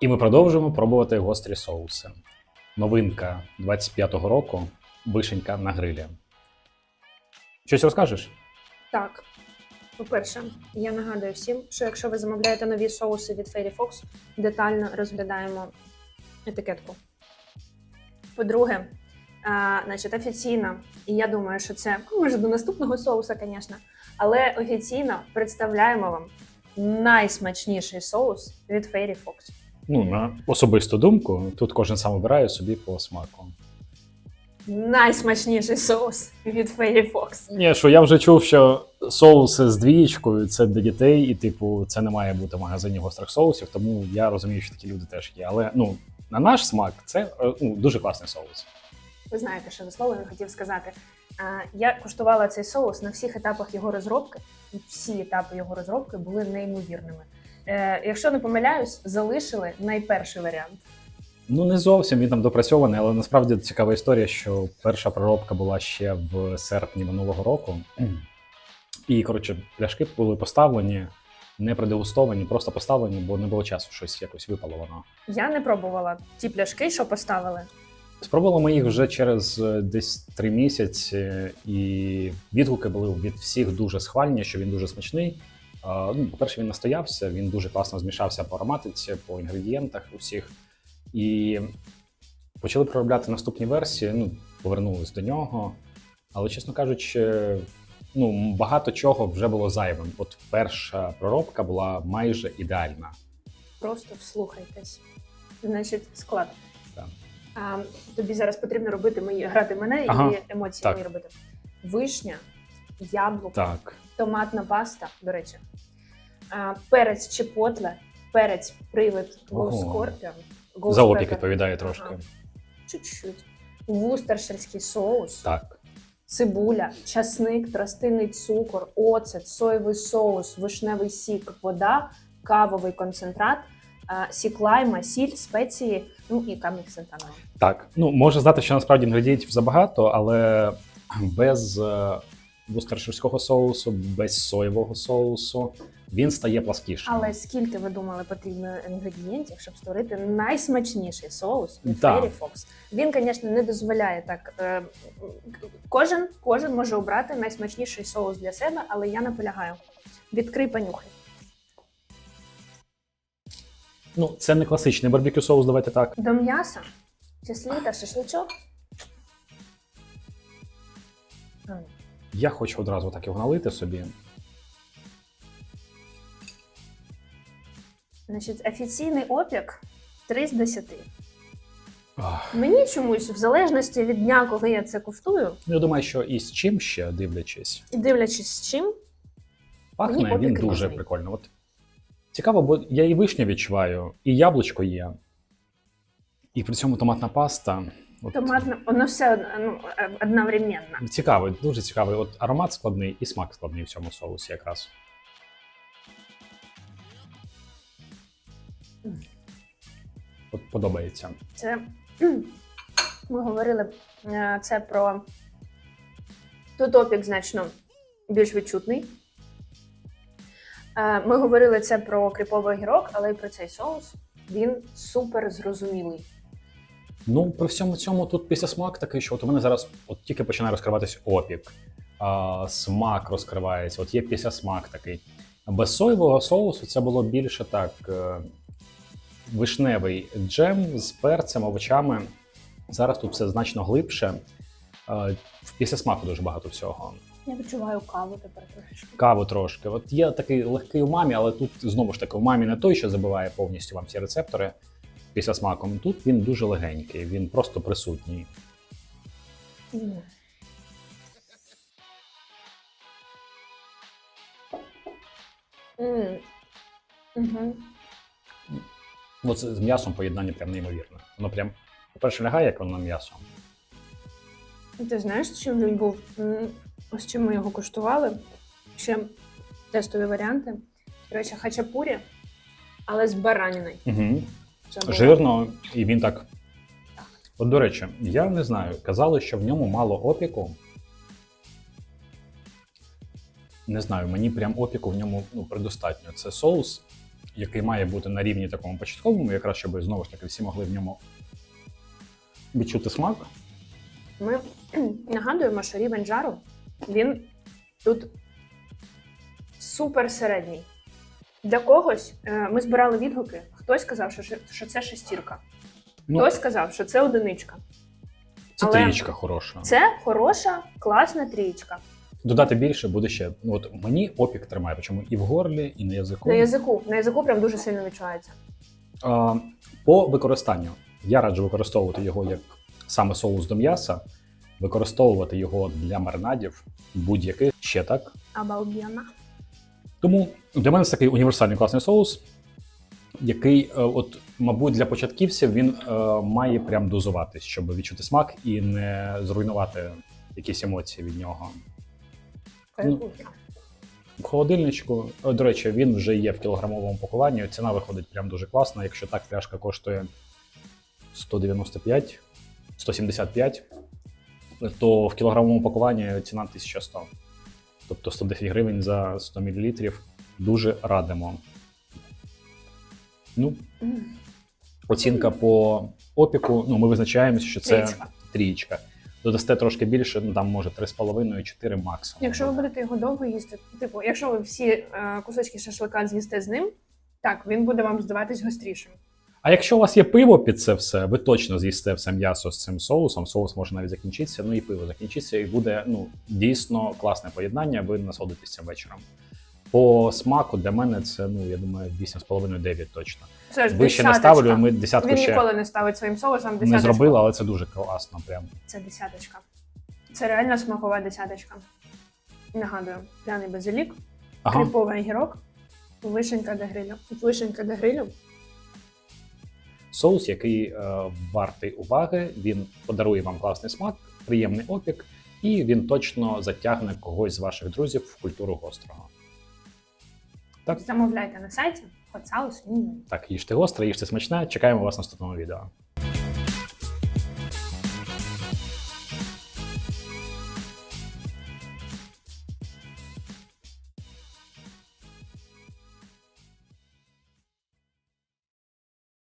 І ми продовжуємо пробувати гострі соуси. Новинка 25-го року вишенька на грилі. Щось розкажеш? Так. По-перше, я нагадую всім, що якщо ви замовляєте нові соуси від Fairy Fox, детально розглядаємо етикетку. По-друге, а, значить, офіційно, і я думаю, що це ну, може до наступного соуса, звісно, але офіційно представляємо вам найсмачніший соус від Fairy Fox. Ну, на особисту думку, тут кожен сам обирає собі по смаку. Найсмачніший соус від Fairy Fox. Ні, що я вже чув, що соуси з двієчкою це для дітей, і, типу, це не має бути в магазині гострих соусів, тому я розумію, що такі люди теж є. Але ну, на наш смак це е, ну, дуже класний соус. Ви знаєте, що за слово я хотів сказати. Я куштувала цей соус на всіх етапах його розробки, і всі етапи його розробки були неймовірними. Е, якщо не помиляюсь, залишили найперший варіант. Ну, не зовсім він там допрацьований, але насправді цікава історія, що перша проробка була ще в серпні минулого року. І, коротше, пляшки були поставлені, не продегустовані, просто поставлені, бо не було часу щось якось випало воно. Я не пробувала ті пляшки, що поставили. Спробували ми їх вже через е, десь три місяці, і відгуки були від всіх дуже схвальні, що він дуже смачний. Ну, по-перше, він настоявся, він дуже класно змішався по ароматиці, по інгредієнтах усіх. І почали проробляти наступні версії. Ну, повернулись до нього. Але, чесно кажучи, ну, багато чого вже було зайвим. От перша проробка була майже ідеальна. Просто вслухайтесь. Значить, склад. Так. А, тобі зараз потрібно робити мої грати мене Ага, і емоції так. мої робити. Вишня, яблуко, Так. томатна паста, до речі, а, перець чепотле, перець привид Ого. Ghost Scorpion. За опік відповідає трошки. Ага. Чуть-чуть. Вустерширський соус, Так. цибуля, часник, тростинний цукор, оцет, соєвий соус, вишневий сік, вода, кавовий концентрат, сік лайма, сіль, спеції, ну і камінь сентанол. Так, ну може здати, що насправді інгредієнтів забагато, але без е, соусу, без соєвого соусу він стає пласкішим. Але скільки ви думали потрібно інгредієнтів, щоб створити найсмачніший соус від Да. Fairy Fox? Він, звісно, не дозволяє так. Е, кожен, кожен може обрати найсмачніший соус для себе, але я наполягаю. Відкрий понюхай. Ну, це не класичний барбекю соус, давайте так. До м'яса, числі та шашличок. Я хочу одразу так його налити собі. Значить, офіційний опік 3 з 10. Ах. Мені чомусь, в залежності від дня, коли я це куштую, Ну, Я думаю, що і з чим ще дивлячись, і дивлячись з чим, пахне Мені він опік дуже різний. прикольно. От цікаво, бо я і вишню відчуваю, і яблучко є. І при цьому томатна паста. От, томатна, воно все ну, одновременно. Цікавий, дуже цікавий. От аромат складний і смак складний в цьому соусі якраз. От подобається. Це ми говорили е, це про тут опік значно більш відчутний. Е, Ми говорили це про кріповий огірок, але й про цей соус. Він супер зрозумілий. Ну, при всьому цьому тут після смак такий, що от у мене зараз от тільки починає розкриватись опік, а, смак розкривається, от є після смак такий. Без соєвого соусу це було більше так. е, Вишневий джем з перцем, овочами. Зараз тут все значно глибше. В післясмаку дуже багато всього. Я відчуваю каву тепер трошечки. Каву трошки. От є такий легкий умамі, але тут знову ж таки умамі не той, що забиває повністю вам всі рецептори після смаком. Тут він дуже легенький, він просто присутній. Мгм. От з з м'ясом поєднання прям неймовірне. Воно прям, по-перше, лягає, як воно на м'ясо. Ти знаєш, з чим він був? Ось чим ми його куштували. Ще тестові варіанти. Коротше, хачапурі, але з бараниною. Угу. Це було- Жирно, і він так. От, до речі, я не знаю. Казали, що в ньому мало опіку. Не знаю, мені прям опіку в ньому ну, предостатньо. Це соус який має бути на рівні такому початковому, якраз щоб знову ж таки всі могли в ньому відчути смак. Ми нагадуємо, що рівень жару він тут супер середній. Для когось е, ми збирали відгуки. Хтось сказав, що, це шестірка, Ну, хтось сказав, що це одиничка. це але- трієчка хороша. Це хороша, класна трієчка. Додати більше буде ще. Ну от мені опік тримає, причому і в горлі, і на язику. На язику. На язику прям дуже сильно відчувається. А, по використанню я раджу використовувати його як саме соус до м'яса, використовувати його для маринадів будь-яких ще так. Обалденно. Тому для мене це такий універсальний класний соус, який, е, от, мабуть, для початківців він е, має прям дозуватись, щоб відчути смак і не зруйнувати якісь емоції від нього. Ну, В холодильничку, до речі, він вже є в кілограмовому пакуванні. Ціна виходить прям дуже класна. Якщо так, пляшка коштує 195, 175, то в кілограмовому пакуванні ціна 1100. Тобто 110 гривень за 100 мл. Дуже радимо. Ну, оцінка по опіку. Ну, ми визначаємося, що це Трієчка. трієчка. Додасте трошки більше, ну там може 3,5-4 максимум. Якщо ви будете його довго їсти, типу, якщо ви всі е, кусочки шашлика з'їсте з ним, так, він буде вам здаватись гострішим. А якщо у вас є пиво під це все, ви точно з'їсте все м'ясо з цим соусом. Соус може навіть закінчитися, ну і пиво закінчиться, і буде ну дійсно класне поєднання. Ви насолодитесь цим вечором. По смаку для мене це ну я думаю 8,5-9 точно. Це ж Вище не ставлю. Ми десятку Він ще ніколи не ставить своїм соусом десяточку. не зробили, але це дуже класно. Прям Це десяточка. Це реально смакова десяточка. Нагадую, пряний базилік, ага. кріповий огірок, вишенька до грилю. Вишенька до грилю. Соус, який е, вартий уваги. Він подарує вам класний смак, приємний опік, і він точно затягне когось з ваших друзів в культуру гострого. Так. Замовляйте на сайті Menu. Так, їжте гостре, їжте смачне. Чекаємо вас в наступному відео.